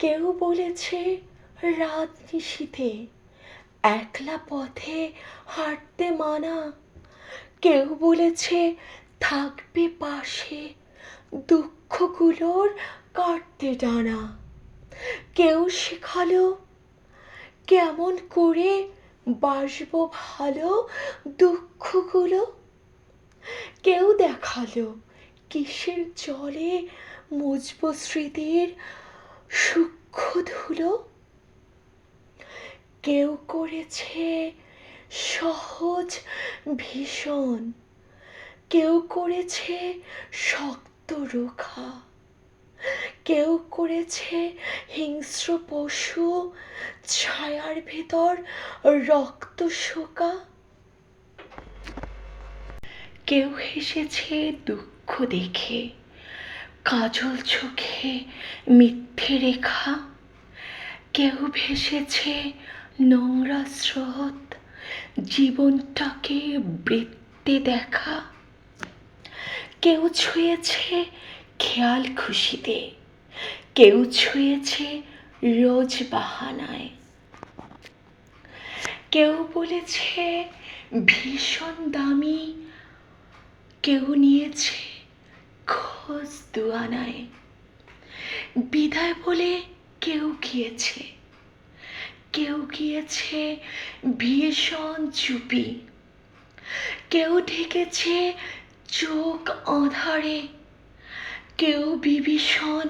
কেউ বলেছে রাত নিশীথে একলা পথে হাঁটতে মানা। কেউ বলেছে থাকবে পাশে দুঃখগুলোর কাটতে ডানা কেউ শেখালো কেমন করে বাসব ভালো দুঃখগুলো। কেউ দেখাল কিসের জলে মুছবো স্মৃতির সূক্ষ্ম ধুলো কেউ করেছে সহজ ভীষণ, কেউ করেছে শক্ত রোখা, কেউ করেছে হিংস্র পশু ছায়ার ভেতর রক্ত শোকা, কেউ হেসেছে দুঃখ দেখে। কাজল চোখে মিথ্যে রেখা। কেউ ভেসেছে নোংরা স্রোত, জীবনটাকে বৃত্তে দেখা। কেউ ছুঁয়েছে খেয়াল খুশিতে, কেউ ছুঁয়েছে রোজ বাহানায়। কেউ বলেছে ভীষণ দামি, কেউ নিয়েছে খোঁজ দুয়ানায় বিদায় বলে কেউ গিয়েছে। কেউ গিয়েছে ভীষণ চুপি। কেউ ঢেকেছে চোখ অধারে। কেউ বিভীষণ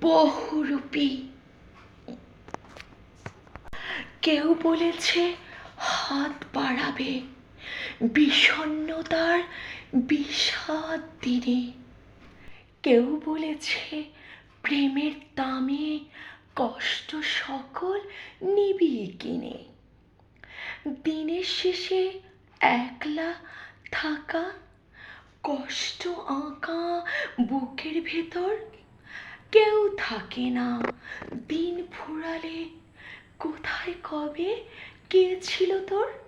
বহুরূপী। কেউ বলেছে হাত বাড়াবে বিষণ্ণতার বিষাদ দিনে। কেউ বলেছে প্রেমের দামে কষ্ট সকল নিবি কিনে। দিনের শেষে একলা থাকা, কষ্ট আঁকা বুকের ভেতর কেউ থাকে না। দিন ফুরালে কোথায় কবে কে ছিল তোর?